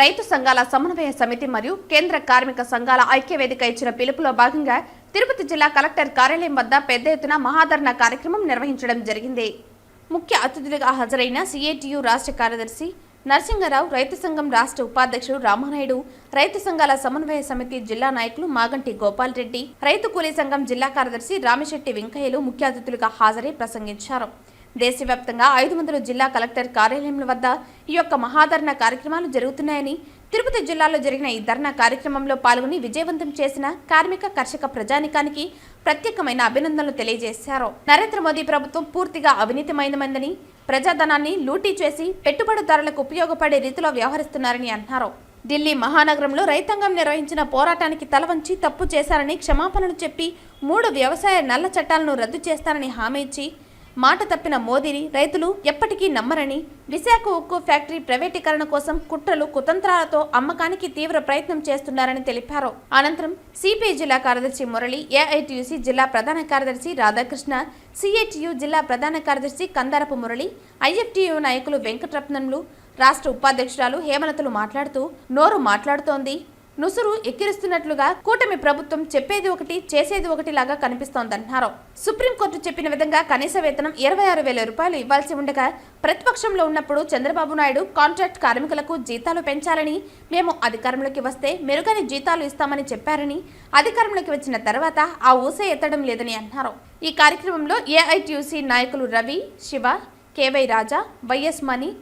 రైతు సంఘాల సమన్వయ సమితి మరియు కేంద్ర కార్మిక సంఘాల ఐక్యవేదిక ఇచ్చిన పిలుపులో భాగంగా తిరుపతి జిల్లా కలెక్టర్ కార్యాలయం వద్ద పెద్ద ఎత్తున మహాధరణ కార్యక్రమం నిర్వహించడం జరిగింది. ముఖ్య అతిథులుగా హాజరైన సిఐటియు రాష్ట్ర కార్యదర్శి నరసింగరావు రైతు సంఘం రాష్ట్ర ఉపాధ్యక్షుడు రామానాయుడు రైతు సంఘాల సమన్వయ సమితి జిల్లా నాయకులు మాగంటి గోపాల్ రెడ్డి రైతు కూలీ సంఘం జిల్లా కార్యదర్శి రామిశెట్టి వెంకయ్యలు ముఖ్య అతిథులుగా హాజరై ప్రసంగించారు. దేశవ్యాప్తంగా ఐదు వందల జిల్లా కలెక్టర్ కార్యాలయం వద్ద ఈ యొక్క మహాధరణ కార్యక్రమాలు జరుగుతున్నాయని తిరుపతి జిల్లాలో జరిగిన ఈ ధర్నా కార్యక్రమంలో పాల్గొని విజయవంతం చేసిన కార్మిక కర్షక ప్రజానికానికి ప్రత్యేకమైన అభినందనలు తెలియజేశారు. నరేంద్ర మోదీ ప్రభుత్వం పూర్తిగా అవినీతిమైనమందని ప్రజాధనాన్ని లూటీ చేసి పెట్టుబడిదారులకు ఉపయోగపడే రీతిలో వ్యవహరిస్తున్నారని అన్నారు. ఢిల్లీ మహానగరంలో రైతాంగం నిర్వహించిన పోరాటానికి తలవంచి తప్పు చేశారని క్షమాపణలు చెప్పి మూడు వ్యవసాయ నల్ల చట్టాలను రద్దు చేస్తారని హామీ ఇచ్చి మాట తప్పిన మోదీని రైతులు ఎప్పటికీ నమ్మరని విశాఖ ఉక్కు ఫ్యాక్టరీ ప్రైవేటీకరణ కోసం కుట్రలు కుతంత్రాలతో అమ్మకానికి తీవ్ర ప్రయత్నం చేస్తున్నారని తెలిపారు. అనంతరం సిపిఐ జిల్లా కార్యదర్శి మురళి ఏఐటియుసి జిల్లా ప్రధాన కార్యదర్శి రాధాకృష్ణ సిఐటియు జిల్లా ప్రధాన కార్యదర్శి కందారపు మురళి ఐఎఫ్టియు నాయకులు వెంకటరత్నంలు రాష్ట్ర ఉపాధ్యక్షురాలు హేమలతలు మాట్లాడుతూ నోరు మాట్లాడుతోంది. నుసురు ఎక్కిరిస్తున్నట్లుగా కూటమి ప్రభుత్వం చెప్పేది ఒకటి చేసేది ఒకటి లాగా కనిపిస్తోందన్నారు సుప్రీంకోర్టు చెప్పిన విధంగా కనీస వేతనం ఇరవై ఆరు వేల రూపాయలు ఇవ్వాల్సి ఉండగా ప్రతిపక్షంలో ఉన్నప్పుడు చంద్రబాబు నాయుడు కాంట్రాక్ట్ కార్మికులకు జీతాలు పెంచాలని మేము అధికారంలోకి వస్తే మెరుగైన జీతాలు ఇస్తామని చెప్పారని అధికారంలోకి వచ్చిన తర్వాత ఆ ఊసే ఎత్తడం లేదని అన్నారు. ఈ కార్యక్రమంలో ఏఐటీయూసీ నాయకులు Ravi Shiva KY Raja YS Mani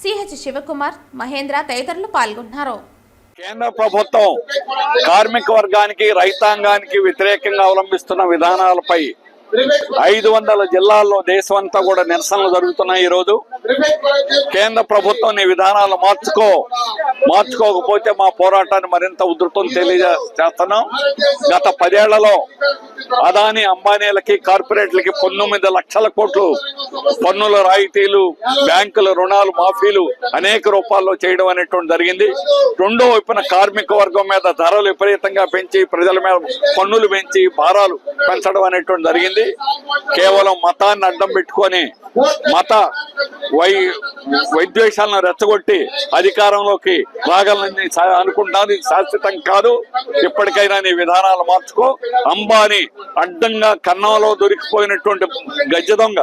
CH Shivakumar Mahendra తదితరులు పాల్గొన్నారు. కేంద్ర ప్రభుత్వం కార్మిక వర్గానికి రైతాంగానికి వ్యతిరేకంగా అవలంబిస్తున్న విధానాలపై ఐదు వందల జిల్లాల్లో దేశమంతా కూడా నిరసనలు జరుగుతున్నాయి ఈ రోజు కేంద్ర ప్రభుత్వం నీ విధానాలు మార్చుకో. మార్చుకోకపోతే మా పోరాటాన్ని మరింత ఉధృతం తెలియజేస్తున్నాం గత పదేళ్ళలో అదాని అంబానీలకి కార్పొరేట్లకి పంతొమ్మిది లక్షల కోట్లు పన్నుల రాయితీలు బ్యాంకుల రుణాలు మాఫీలు అనేక రూపాల్లో చేయడం అనేటువంటి జరిగింది. రెండో వైపున కార్మిక వర్గం మీద ధరలు విపరీతంగా పెంచి ప్రజల మీద పన్నులు పెంచి భారాలు పెంచడం అనేటువంటి జరిగింది. కేవలం మతాన్ని అడ్డం పెట్టుకొని మత వై వైద్వేషాలను రెచ్చగొట్టి అధికారంలోకి రాగలని సా- అనుకుంటాను శాశ్వతం కాదు. ఇప్పటికైనా నీ విధానాలు మార్చుకో. అంబానీ అడ్డంగా కన్నంలో దొరికిపోయినటువంటి గజ దొంగ.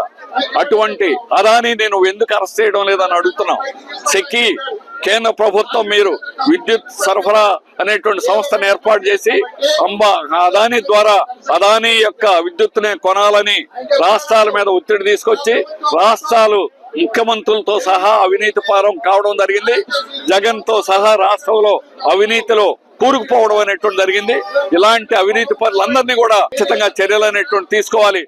అటువంటి అదాని నేను ఎందుకు అరెస్ట్ చేయడం లేదని అడుగుతున్నావు? సెక్కి కేంద్ర ప్రభుత్వం మీరు విద్యుత్ సరఫరా అనేటువంటి సంస్థను ఏర్పాటు చేసి అంబా అదాని ద్వారా అదాని యొక్క విద్యుత్తునే కొనాలని రాష్ట్రాల మీద ఒత్తిడి తీసుకొచ్చి రాష్ట్రాలు ముఖ్యమంత్రులతో సహా అవినీతి పారం కావడం జరిగింది. జగన్తో సహా రాష్ట్రంలో అవినీతిలో కూరుకుపోవడం అనేటువంటి జరిగింది. ఇలాంటి అవినీతి పనులందరినీ కూడా ఖచ్చితంగా చర్యలు అనేటువంటి తీసుకోవాలి.